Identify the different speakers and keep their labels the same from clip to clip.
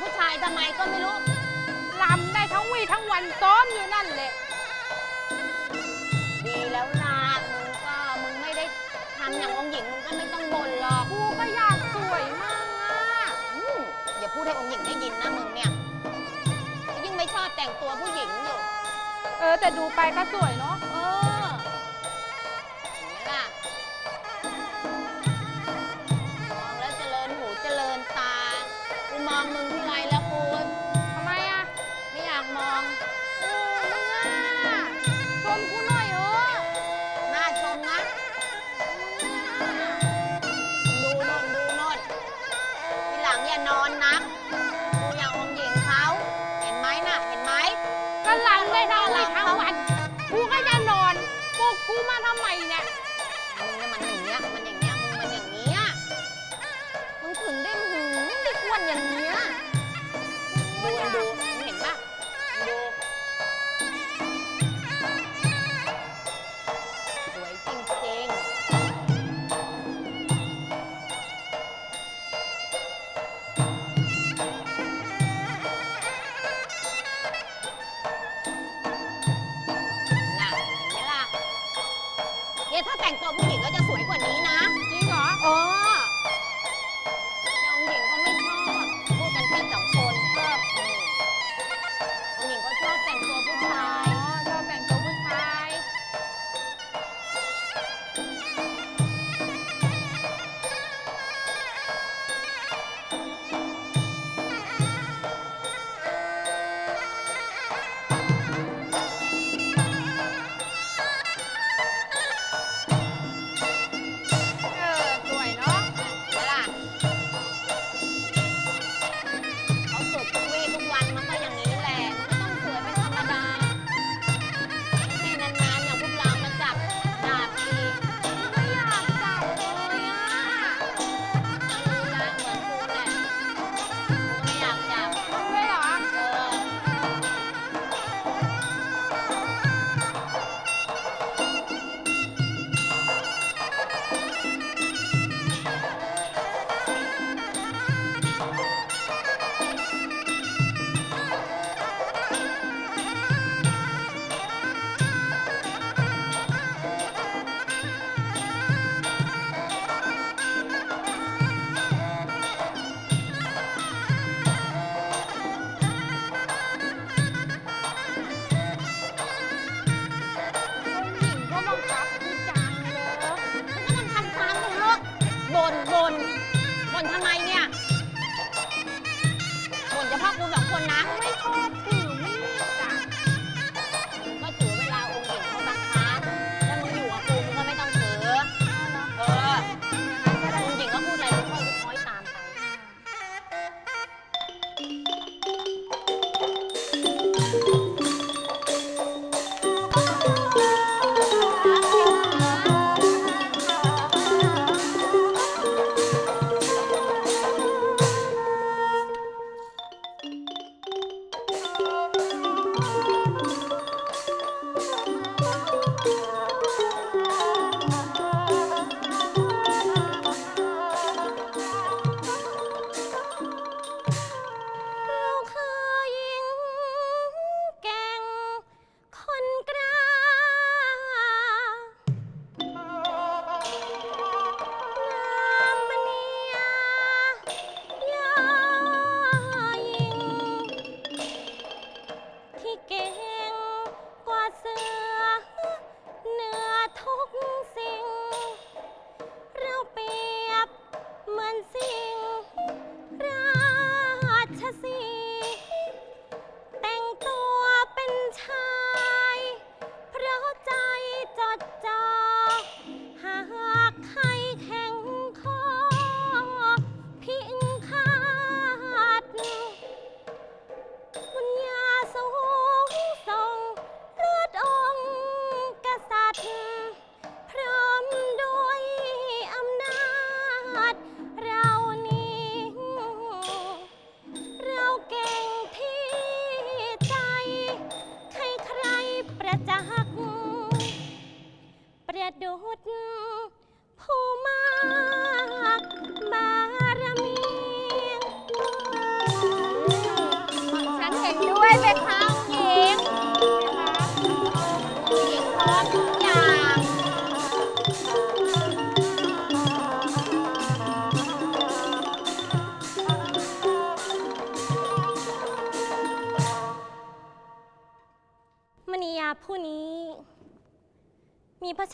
Speaker 1: ผู้ชายทำไมก็ไม่รู้
Speaker 2: ลำได้ทั้งวี่ทั้งวันซ้อมอยู่นั่นแหละ
Speaker 1: ดีแล้วล่ะมึงก็มึงไม่ได้ทำอย่างองค์หญิงมึงก็ไม่ต้องบ่นหรอก
Speaker 2: กูก็อยากสวยมากอะ
Speaker 1: อย่าพูดให้องค์หญิงได้ยินนะมึงเนี่ยยิ่งไม่ชอบแต่งตัวผู้หญิงอยู่
Speaker 2: เออแต่ดูไปก็สวยเนาะ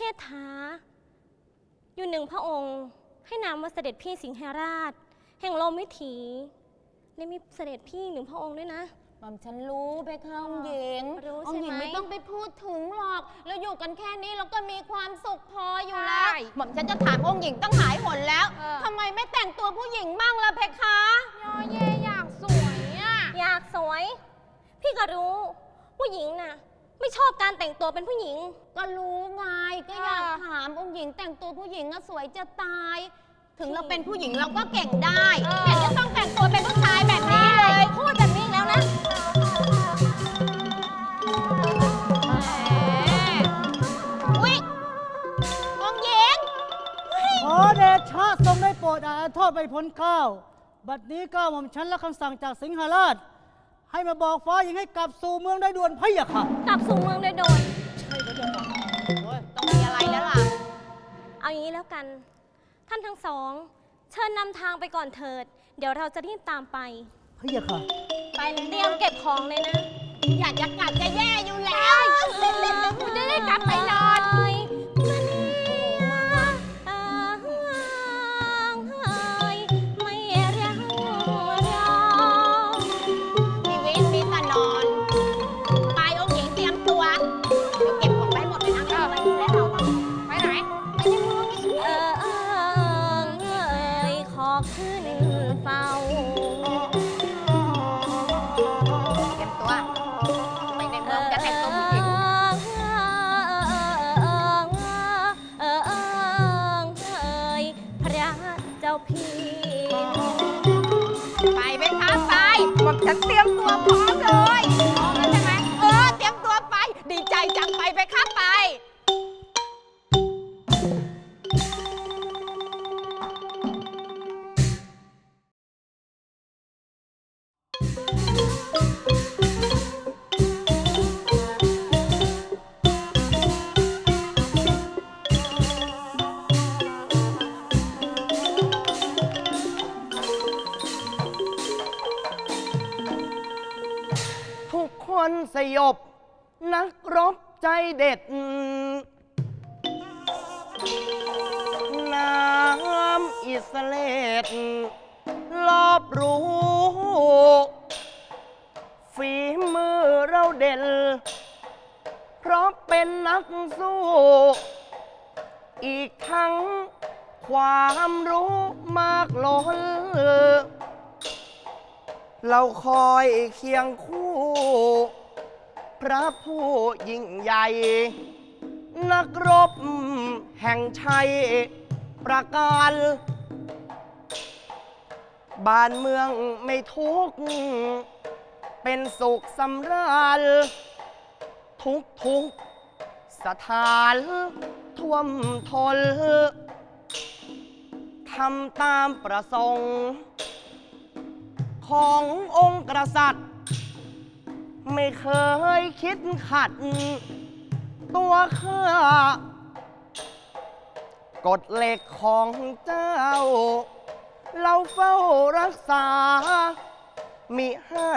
Speaker 1: ผู้นี้มีพระเช
Speaker 3: ษฐา อยู่หนึ่งพระองค์ให้นามว่าเสด็จพี่สิงหราช แห่งลมวิถีและมีเสด็จพี่หนึ่งพระองค์ด้วยนะ
Speaker 2: หม่อมฉันรู้ไปค่ะองค์หญิง
Speaker 3: รู้
Speaker 2: องค์หญิง
Speaker 3: ใช่ไหม
Speaker 2: ไม่ต้องไปพูดถึงหรอกแล้วอยู่กันแค่นี้เราก็มีความสุขพออยู่แล้ว
Speaker 1: ใช่
Speaker 2: หม่อมฉันจะถามองค์หญิงตั้งหลายหนแล้ว
Speaker 1: เออ
Speaker 2: ทำไมไม่แต่งตัวผู้หญิงบ้างล่ะเพคะ
Speaker 1: ยอแย่อยากสวยอะ
Speaker 3: อยากสวย พี่ก็รู้ ผู้หญิงน่ะ ไม่ชอบการแต่งตัวเป็นผู้หญิง
Speaker 2: ก็รู้ไงก็อยากถามองค์หญิงแต่งตัวผู้หญิงอะสวยจะตาย ถึงเราเป็นผู้หญิงเราก็เก่งได้
Speaker 1: เออ
Speaker 2: แต่จะต้องแต่งตัวเป็นผู้ชายแบบนี้เลย
Speaker 3: พูดแบบนี้แล้วนะ
Speaker 2: อุ๊ยองค์หญิง
Speaker 4: ขอเดชะทรงได้โปรดอาโทษไปพ้นเกล้า บัดนี้เก้าหม่อมฉันและคำสั่งจากสิงหราช ให้มาบอกฟ้าหญิงให้กลับสู่เมืองได้ด่วนพะยะค่ะ
Speaker 3: กลับสู่เมืองโดยโดน
Speaker 2: ต้องมีอะไรแล้วล่ะ
Speaker 3: เอาอย่างนี้แล้วกัน ท่านทั้งสอง เชิญนำทางไปก่อนเถิด เดี๋ยวเราจะรีบตามไป
Speaker 4: พะยะค่ะ
Speaker 2: ไปเลย
Speaker 3: เตรียมเก็บของเลยนะ
Speaker 2: อยากจะกลับจะแย่อยู่แล้ว
Speaker 3: กูจะได้กลับไปนอน
Speaker 5: สยบ นักรบใจเด็ด น้ำอิสเลตรอบรู้ ฝีมือเราเด่น เพราะเป็นนักสู้ อีกทั้งความรู้มากล้นเราคอยเคียงคู่ พระผู้ยิ่งใหญ่ นักรบแห่งชัยประการ บ้านเมืองไม่ทุกข์เป็นสุขสำราญ ทุกทุกสถานท่วมทนทำตามประสงค์ ขององค์กษัตริย์ ไม่เคยคิดขัด ตัวข้ากฎเหล็กของเจ้า เราเฝ้ารักษา มิให้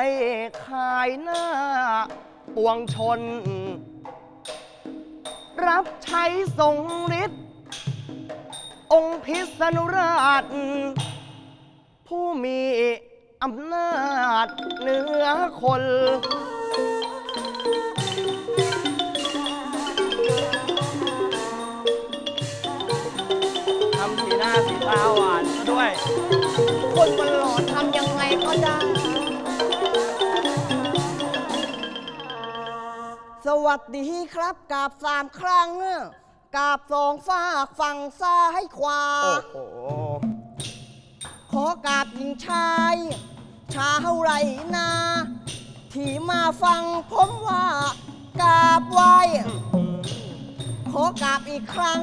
Speaker 5: ขายหน้าปวงชน รับใช้ทรงฤทธิ์องค์พิษณุราช ผู้มีอำนาจเหนือคน หน้าสีตาหวานซะด้วย
Speaker 2: คนมันหลอนทำยังไงก็ได้
Speaker 6: สวัสดีครับกราบสามครั้งกราบสองฝากฝั่งซ้ายขวา
Speaker 5: โอ้โห
Speaker 6: ขอกราบหญิงชาย ชาวไรนา ที่มาฟังผมว่ากราบไหว้ขอกราบอีกครั้ง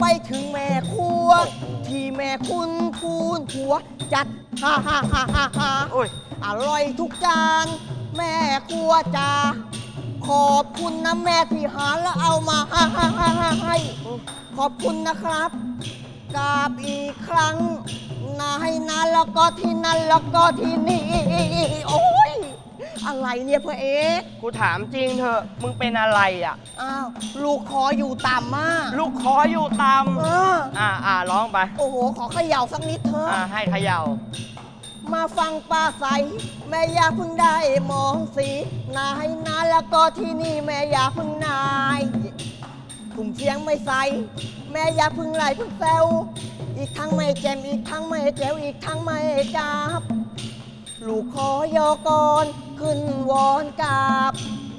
Speaker 6: ไปถึงแม่ครัว ที่แม่คุณคูณผัวจัดฮ่าฮ่าฮ่าฮ่าฮ่า
Speaker 5: โอ้ย
Speaker 6: อร่อยทุกจาน แม่ครัวจ้าขอบคุณนะแม่ที่หาแล้วเอามาให้ให้ขอบคุณนะครับกราบอีกครั้งนายนั้นแล้วก็ที่นั่นแล้วก็ที่นี่ โอ้ย ออะไรเนี่ยพระเอก
Speaker 5: กูถามจริงเถอะ มึงเป็นอะไรอะ
Speaker 6: อ้าวลูกคออยู่ต่ำมาก
Speaker 5: ลูกคออยู่ตาม
Speaker 6: เออ
Speaker 5: อ่าอ่าร้องไป
Speaker 6: โอ้โห ขอเขย่าสักนิดเถอะ
Speaker 5: อ่าให้เขย่า
Speaker 6: มาฟังป้าใส แม่อยาเพิ่งได้มองสีนายนานแล้วก็ที่นี่แม่อยาเพิ่งนายกลุ่มเสียงไม่ใส แม่อยาเพิ่งไหลเพิ่งแซวอีกทั้งไม่แจมอีกทั้งไม่แจ๋วอีกทั้งไม่จับ ลูกขอยอกรขึ้นวอนกราบ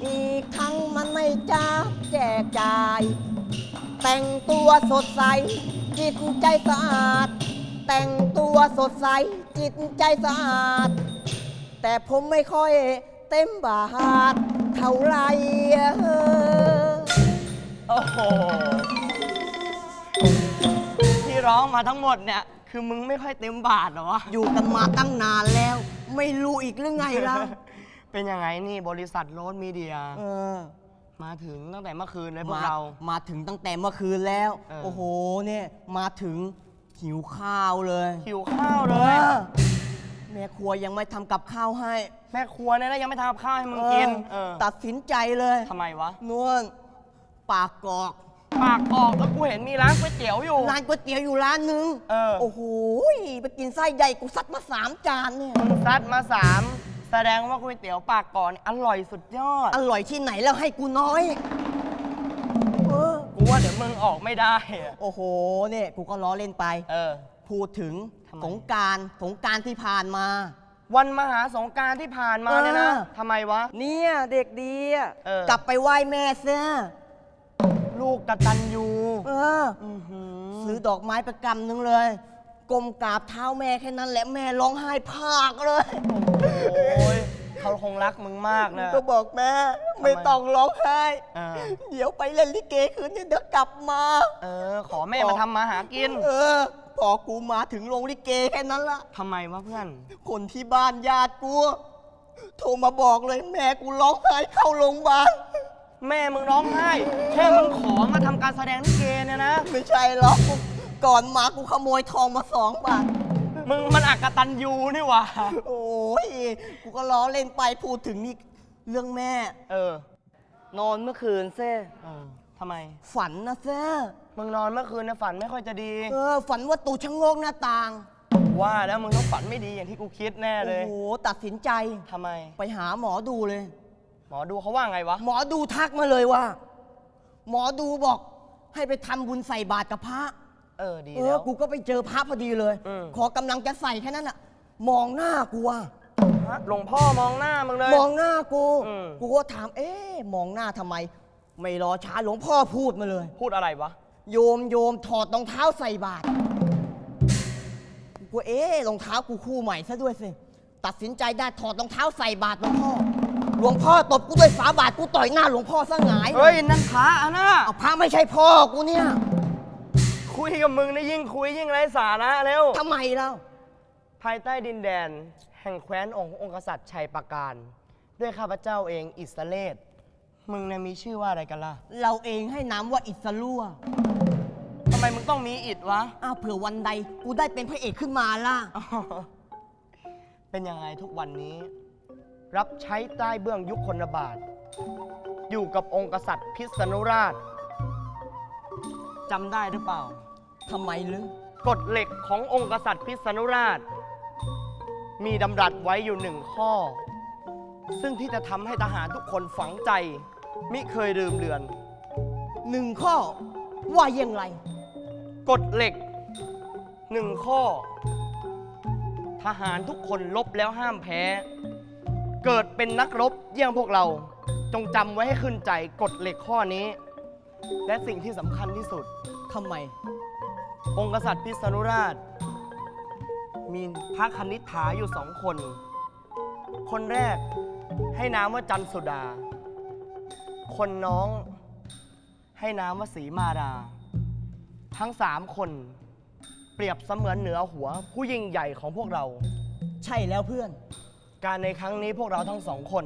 Speaker 6: อีกทั้งมันไม่จับแจกจ่าย แต่งตัวสดใส จิตใจสะอาด แต่งตัวสดใส จิตใจสะอาด แต่ผมไม่ค่อยเต็มบาทเท่าไหรเออ
Speaker 5: โอ้โห ที่ร้องมาทั้งหมดเนี่ย คือมึงไม่ค่อยเต็มบาทเหรอวะ
Speaker 6: อยู่กันมาตั้งนานแล้ว ไม่รู้อีกหรือไงล่ะ
Speaker 5: เป็นยังไงนี่บริษัทโรสมีเดีย
Speaker 6: เออ
Speaker 5: มาถึงตั้งแต่เมื่อคืนเลยพว
Speaker 6: มาก
Speaker 5: เรา
Speaker 6: มาถึงตั้งแต่เมื่อคืนแล้ว
Speaker 5: เออ
Speaker 6: โอ้โห เนี่ย มาถึงหิวข้าวเลย
Speaker 5: หิวข้าวเล
Speaker 6: เอยอแม่ครัวยังไม่ทำกับข้าวให้
Speaker 5: แม่ครัวเนี่ยนะยังไม่ทำกับข้าวให้มึงกินเออ
Speaker 6: ตัดสินใจเลย
Speaker 5: ทำไมวะ
Speaker 6: นวลปากกอก
Speaker 5: ปากออกแล้วกูเห็นมีร้านก๋วยเตี๋ยวอยู่
Speaker 6: ร้านก๋วยเตี๋ยวอยู่ร้านนึง
Speaker 5: เออ
Speaker 6: โอ้โหไปกินไส้ใหญ่กูซัดมาสามจานเนี่ย
Speaker 5: มึงซัดมาสามแสดงว่าก๋วยเตี๋ยวปากก่อนอร่อยสุดยอด
Speaker 6: อร่อยที่ไหนแล้วให้กูน้อย เออ
Speaker 5: กูว่าเดี๋ยวมึงออกไม่ได้อะ
Speaker 6: โอ้โห เนี่ยกูก็ล้อเล่นไป
Speaker 5: เออ
Speaker 6: พูดถึง
Speaker 5: ทำไม
Speaker 6: สงกรารสงกรารที่ผ่านมา
Speaker 5: วันมหาสงกรารที่ผ่านมาเนี่ยนะ
Speaker 6: เออ
Speaker 5: ทำไมวะ
Speaker 6: เนี่ยเด็กดีอะ
Speaker 5: เออ
Speaker 6: กลับไปไหว้แม่เสีย
Speaker 5: ลูกกตันยู
Speaker 6: เออ
Speaker 5: อื้อหือ
Speaker 6: ซื้อดอกไม้ประกำนึงเลยกลมกราบเท้าแม่แค่นั้นแหละแม่ร้องไห้พากเลย
Speaker 5: โอ้ยเขาคงรักมึงมากนะ
Speaker 6: ก็บอกแม่ไม่ต้องร้องไห้
Speaker 5: เออ
Speaker 6: เดี๋ยวไปเล่นลิเกคืนนี้เดี๋ยวกลับมา
Speaker 5: เออ ขอแม่มาทำมาหากิน
Speaker 6: เออพอกูมาถึงโรงลิเกแค่นั้นละ
Speaker 5: ทำไมวะเพื่อน
Speaker 6: คนที่บ้านญาติกูโทรมาบอกเลยแม่กูร้องไห้เข้าโรงพยาบาล
Speaker 5: แม่มึงร้องไห้ แค่มึงขอมาทำการแสดงลิเกเนี่ยนะ
Speaker 6: ไม่ใช่หรอกก่อนมากูขโมยทองมาสองบาท
Speaker 5: มึงมันอักตันยูนี่หว่า
Speaker 6: โอ้ย กูก็ล้อเล่นไปพูดถึงนี่เรื่องแม่
Speaker 5: เออ
Speaker 6: นอนเมื่อคืนเซ่
Speaker 5: เออทำไม
Speaker 6: ฝันนะเซ่
Speaker 5: มึงนอนเมื่อคืนเนี่ยฝันไม่ค่อยจะดี
Speaker 6: เออ ฝันว่าตูชะโงกหน้าต่าง
Speaker 5: ว่าแล้วมึงต้องฝันไม่ดีอย่างที่กูคิดแน่เล
Speaker 6: โอ้
Speaker 5: ย
Speaker 6: โห ตัดสินใจ
Speaker 5: ทำไม
Speaker 6: ไปหาหมอดูเลย
Speaker 5: หมอดูเขาว่าไงวะ
Speaker 6: หมอดูทักมาเลยว่า หมอดูบอกให้ไปทำบุญใส่บาตรกับพระ
Speaker 5: เออดี
Speaker 6: เอ
Speaker 5: แล้
Speaker 6: อ
Speaker 5: ว
Speaker 6: กูก็ไปเจอพระพอดีเลย
Speaker 5: อืม
Speaker 6: ขอกำลังจะใส่แค่นั้นอะมองหน้ากูอะ
Speaker 5: ฮะหลวงพ่อมองหน้ามึงเลย
Speaker 6: มองหน้ากู
Speaker 5: อืม
Speaker 6: กูก็ถาม เอ๊ะ มองหน้าทำไม ไม่รอช้าหลวงพ่อพูดมาเลย
Speaker 5: พูดอะไรวะ
Speaker 6: โยมโยมถอดรองเท้าใส่บาตรกูเอ๊ะรองเท้ากูคู่ใหม่ซะด้วยสิ ตัดสินใจได้ถอดรองเท้าใส่บาตรหลวงพ่อ หลวงพ่อตบกูด้วยฝาบาตรกูต่อยหน้าหลวงพ่อซะหงาย
Speaker 5: เฮ้ยนั่นพระอะนะ
Speaker 6: เอาพระไม่ใช่พ่อกูเนี่ย
Speaker 5: คุยกับมึงนี่ยิ่งคุยยิ่งไร้สาระเร็ว
Speaker 6: ทำไมเล่า
Speaker 5: ภายใต้ดินแดน แห่งแคว้นองค์องค์กษัตริย์ชัยปราการ ด้วยข้าพเจ้าเองอิสระเลศมึงเนี่ยมีชื่อว่าอะไรกันล่ะ
Speaker 6: เราเองให้น้ำว่าอิสรั่ว
Speaker 5: ทำไมมึงต้องมีอิดวะ
Speaker 6: อ้าวเผื่อวันใดกูได้เป็นพระเอกขึ้นมาล่ะ
Speaker 5: อ๋อเป็นยังไงทุกวันนี้ รับใช้ใต้เบื้องยุคคนบาท อยู่กับองค์กษัตริย์พิษณุราชจำได้หรือเปล่า
Speaker 6: ทำไมลึง
Speaker 5: กฎเหล็กขององค์กษัตริย์พิษณุราช มีดำรัสไว้อยู่หนึ่งข้อ ซึ่งที่จะทำให้ทหารทุกคนฝังใจ มิเคยลืมเลือน
Speaker 6: หนึ่งข้อ ว่าอย่างไร
Speaker 5: กฎเหล็กหนึ่งข้อ ทหารทุกคนลบแล้วห้ามแพ้ เกิดเป็นนักรบเยี่ยงพวกเรา จงจำไว้ให้ขึ้นใจกฎเหล็กข้อนี้ และสิ่งที่สำคัญที่สุด
Speaker 6: ทำไม
Speaker 5: องค์กษัตริย์พิษณุราช มีพระคณิษฐาอยู่สองคน คนแรกให้นามว่าจันสุดา คนน้องให้นามว่าสีมาดา ทั้งสามคน เปรียบเสมือนเหนือหัวผู้ยิ่งใหญ่ของพวกเรา
Speaker 6: ใช่แล้วเพื่อน
Speaker 5: การในครั้งนี้พวกเราทั้งสองคน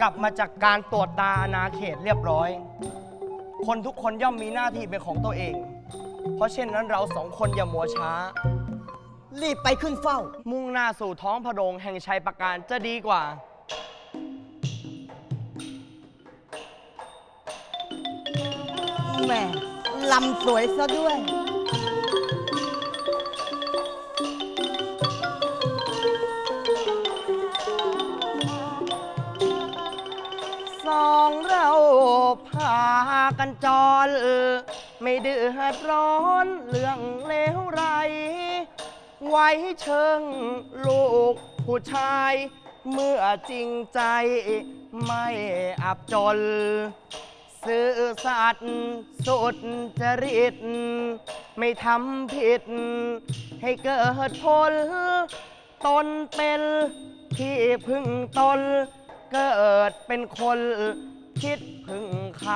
Speaker 5: กลับมาจากการตรวจตาอาาเขตเรียบร้อย คนทุกคนย่อมมีหน้าที่เป็นของตัวเอง เพราะเช่นนั้นเราสองคนอย่ามัวช้า
Speaker 6: รีบไปขึ้นเฝ้า
Speaker 5: มุ่งหน้าสู่ท้องพระโรงแห่งชัยประการจะดีกว่า
Speaker 6: แหม่ลำสวยซะด้วย
Speaker 5: กันจร ไม่เดือดร้อนเรื่องเลวไร ไว้เชิงลูกผู้ชาย เมื่อจริงใจไม่อับจน ซื่อสัตย์สุดจริต ไม่ทำผิด ให้เกิดผล ตนเป็นที่พึ่งตน เกิดเป็นคน คิดพึ่งใคร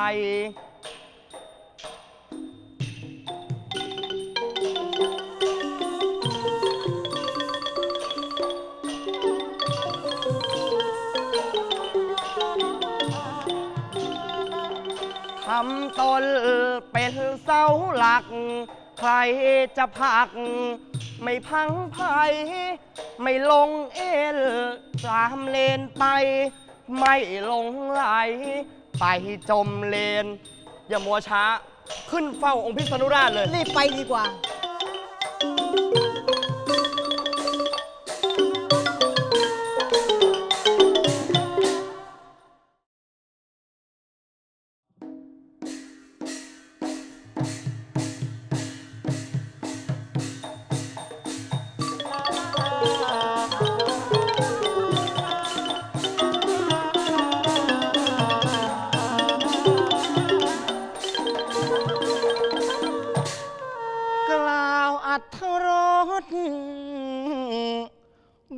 Speaker 5: ทำตนเป็นเสาหลัก ใครจะผลัก ไม่พังภัย ไม่ลงเอลตามเลนไป ไม่หลงไหล ไปจมเลน อย่ามัวช้า ขึ้นเฝ้าองค์พิษณุราชเลย
Speaker 6: รีบไปดีกว่า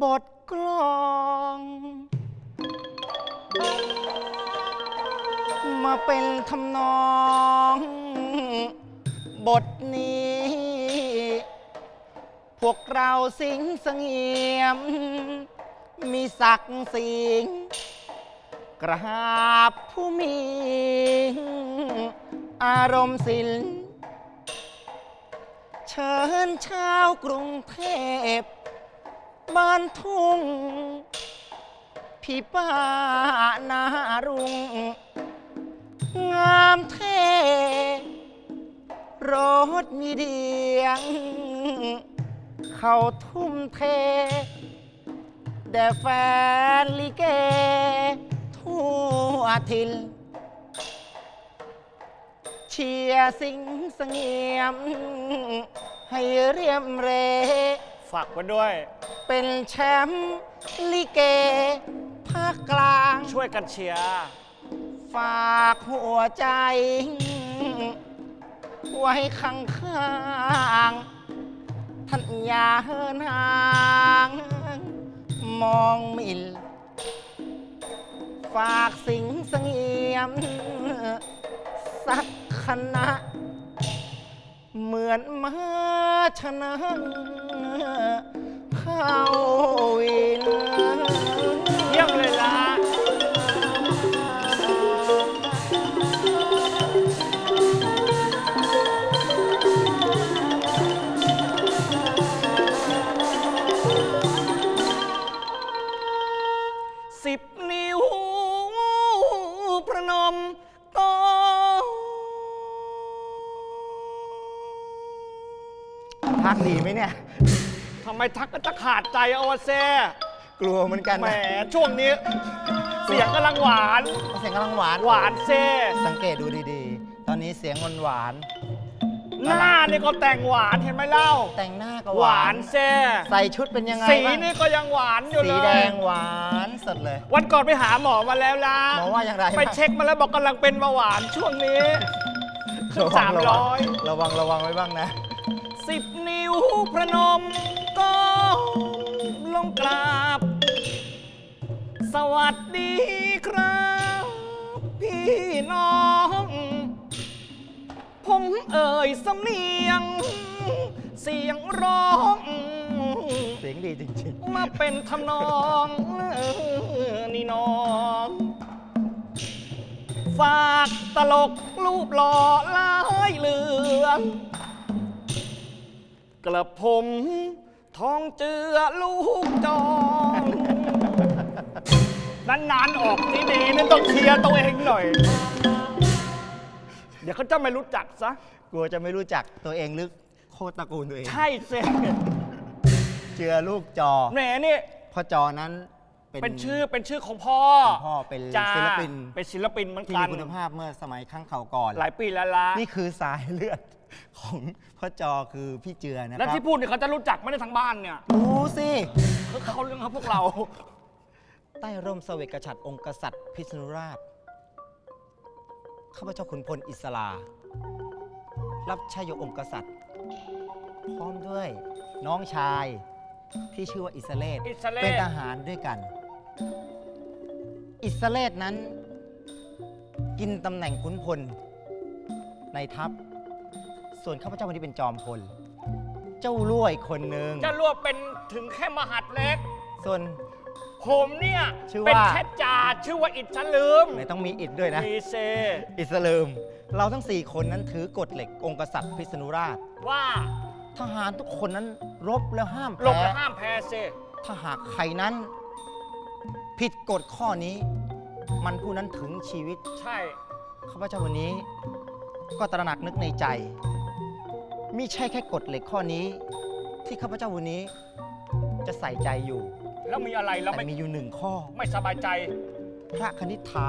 Speaker 5: บทกลอง มาเป็นทำนอง บทนี้ พวกเราสิงเสงี่ยม มีศักดิ์สิงกราบผู้มี อารมณ์ศิลป์เชิญชาวกรุงเทพ บ้านทุ่ง พี่ป้านารุง งามเท่รถมีเดียง เขาทุ่มเทแด่แฟนลิเก ทั่วทินเชียร์สิงเสงี่ยม ให้เรียมเร
Speaker 7: ฝากไว้ด้วย
Speaker 5: เป็นแชมป์ลิเก ภาคกลาง
Speaker 7: ช่วยกันเชียร์
Speaker 5: ฝากหัวใจ ไว้ข้างข้างๆท่านอย่าเหินห่าง มองหมินฝากสิงเสงียม สักคณะ เหมือนมาชนะ เข้าวิน
Speaker 7: เยี่ยมเลยล่ะ
Speaker 5: สิบนิ้วประนมต้อ
Speaker 8: พักดีไหมเนี่ย
Speaker 7: ทำไมทักก็ ขาดใจเอาวะแซ่
Speaker 8: กลัวเหมือนกัน
Speaker 7: แหม
Speaker 8: นะ
Speaker 7: ช่วงนี้ เสียงกำลังหวาน
Speaker 8: เสียงกำลังหวาน
Speaker 7: หวานแซ่
Speaker 8: สังเกตดูดีๆ ตอนนี้เสียงหวาน
Speaker 7: หน้านี่ก็แต่งหวานเห็นไหมเล่า
Speaker 8: ๆแต่งหน้าก็
Speaker 7: ห
Speaker 8: หวาวา
Speaker 7: นน แซ่
Speaker 8: ใส่ชุดเป็นยังไง
Speaker 7: สี
Speaker 8: บ้าง
Speaker 7: นี่ก็ยังหวานอยู่
Speaker 8: สี
Speaker 7: เลย
Speaker 8: แดงหวานสดเลย
Speaker 7: วันก่อนไปหาหมอมาแล้วล่ะ
Speaker 8: หมอว่าอย่างไร
Speaker 7: ไปเช็คมาแล้วบอกกำลังเป็นเบาหวานช่วงนี้ขึ้นสามร้อย
Speaker 8: ระวังระวังไว้บ้างนะ
Speaker 7: สิบนิ้วพระนมก็ ลงกราบ สวัสดีครับ พี่น้อง ผมเอ่ยสำเนียง เสียงร้อง
Speaker 8: เสียงดีจริง
Speaker 7: มาเป็นทำนองเออนี่น้อง ฝากตลกรูปหล่อลายเหลือง กระผม ทองเจือลูกจองนานๆออกดีๆนั่นต้องเคลียร์ตัวเองหน่อย เดี๋ยวเขาจะไม่รู้จักซะ
Speaker 8: กลัวจะไม่รู้จักตัวเองหรือโคตรตระกูลตัวเอง
Speaker 7: ใช่เซ
Speaker 8: เจือลูกจอ
Speaker 7: แหมนี่
Speaker 8: พ่อจอนั้นเป็น
Speaker 7: เป็นชื่อเป็นชื่อของพ่อ
Speaker 8: คุณพ่อเป็น
Speaker 7: จ้า
Speaker 8: ศิลปิน
Speaker 7: เป็นศิลปินเหมือน
Speaker 8: ที่
Speaker 7: กั
Speaker 8: มี
Speaker 7: น
Speaker 8: คุณภาพเมื่อสมัยครั้งเขาก่อน
Speaker 7: หลายปีแล้วละ
Speaker 8: นี่คือสายเลือด ของพ่อจอคือพี่เจือนะค
Speaker 7: แล้ว
Speaker 8: รับ
Speaker 7: ที่พูดเนี่ยเขาจะรู้จักไม่ได้ทั้งบ้านเนี่ย
Speaker 8: รู้สิ
Speaker 7: เขาเขาเรื่องของพวกเรา
Speaker 8: ใต้ร่มเสวกฉัตรองค์กษัตริย์พิษณุราชข้าพเจ้าขุนพลอิสลา รับใช้โยองค์กษัตริย์ พร้อมด้วยน้องชายที่ชื่อว่าอิสเลต
Speaker 7: อิสเลต
Speaker 8: เป็นทหารด้วยกัน อิสเลตนั้น กินตำแหน่งขุนพลในทัพ ส่วนข้าพเจ้าวันนี้เป็นจอมพล เจ้าล่วยคนหนึ่ง
Speaker 7: จะรวบเป็นถึงแค่มหัดเล็ก
Speaker 8: ส่วน
Speaker 7: ผมเนี่ย
Speaker 8: ชื่อว่า
Speaker 7: เป็นแค่จ่าชื่อว่าอิดชะลืม
Speaker 8: ไหนต้องมีอิดด้วยนะ
Speaker 7: มีเซ
Speaker 8: อิสลามเราทั้ง 4 คนนั้นถือกฎเหล็กองค์กษัตริย์พิษณุราช
Speaker 7: ว่า
Speaker 8: ทหารทุกคนนั้นรบแล้วห้าม
Speaker 7: หลบ
Speaker 8: แพ้
Speaker 7: และห้ามแพ้เซ
Speaker 8: ถ้าหากใครนั้น ผิดกฎข้อนี้ มันผู้นั้นถึงชีวิต
Speaker 7: ใช่
Speaker 8: ข้าพเจ้าวันนี้ ก็ตระหนักนึกในใจ มิใช่แค่กฎเหล็กข้อนี้ ที่ข้าพเจ้าวันนี้ จะใส่ใจอยู่
Speaker 7: แล้วมีอะไรแล้ว
Speaker 8: แต่
Speaker 7: ไม่
Speaker 8: มีอยู่หนึ่งข้อ
Speaker 7: ไม่สบายใจ
Speaker 8: พระคณิษฐา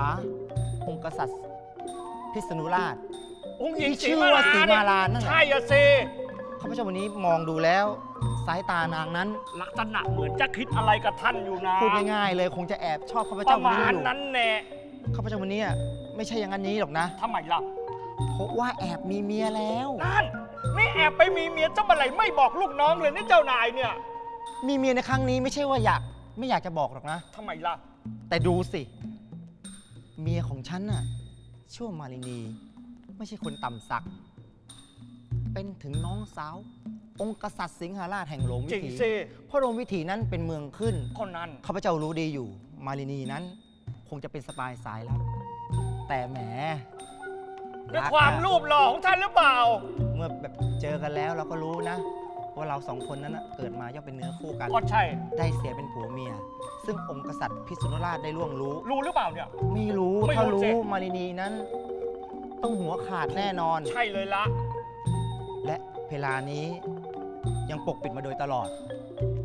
Speaker 8: องค์กษัตริย์ พิษณุราช
Speaker 7: องค์หญิง
Speaker 8: ที่ชื่อว่าศรีมาลานั่นแหละ
Speaker 7: ใช่อะเซ
Speaker 8: ข้าพเจ้าวันนี้มองดูแล้ว สายตานางนั้น
Speaker 7: ลักษณะเหมือนจะคิดอะไรกับท่านอยู่นะ
Speaker 8: พูดง่ายๆเลยคงจะแอบชอบข้าพ
Speaker 7: ป
Speaker 8: เจ้า
Speaker 7: ระ
Speaker 8: วัน
Speaker 7: มา
Speaker 8: นี้
Speaker 7: ณ
Speaker 8: อยู่
Speaker 7: นั้นแน่
Speaker 8: ข้าพเจ้าวันนี้อะไม่ใช่อย่างนั้นนี้หรอกนะ
Speaker 7: ทำไมล่ะ
Speaker 8: เพราะว่าแอบมีเมียแล้ว
Speaker 7: นั่น นี่แอบไปมีเมียเจ้าอะไรไม่บอกลูกน้องเลยนี่เจ้านายเนี่ย
Speaker 8: มีเมียในครั้งนี้ไม่ใช่ว่าอยากไม่อยากจะบอกหรอกนะ
Speaker 7: ทำไมล่ะ
Speaker 8: แต่ดูสิ เมียของฉันน่ะชื่อว่ามารินี ไม่ใช่คนต่ำสัก เป็นถึงน้องสาว องค์กษัตริย์สิงหราชแห่งโรม
Speaker 7: จ
Speaker 8: วิ
Speaker 7: ริง
Speaker 8: ถี
Speaker 7: สิ
Speaker 8: เพราะโรมวิถีนั้นเป็นเมืองขึ้น
Speaker 7: คนนั้น
Speaker 8: ข้าพเจ้ารู้ดีอยู่ มารินีนั้น คงจะเป็นสปายสายแล้วแต่แหม
Speaker 7: ด้วย
Speaker 8: รัก
Speaker 7: ความ
Speaker 8: อะ
Speaker 7: รูปหล่อของท่านหรือเปล่า
Speaker 8: เมื่อแบบเจอกันแล้วเราก็รู้นะ ว่าเราสองคนนั้นนะเกิดมาย่อมเป็นเนื้อคู่กัน
Speaker 7: ก็ใช่
Speaker 8: ได้เสียเป็นผัวเมีย ซึ่งองค์กษัตริย์พิษณุราชได้ล่วงรู้
Speaker 7: รู้หรือเปล่าเนี่ย
Speaker 8: ไม่รู้
Speaker 7: ไม่รู้
Speaker 8: ถ้า
Speaker 7: สิ
Speaker 8: รู้มารินีนั้น ต้องหัวขาดแน่นอน
Speaker 7: ใช่เลยละ
Speaker 8: และเวลานี้ยังปกปิดมาโดยตลอด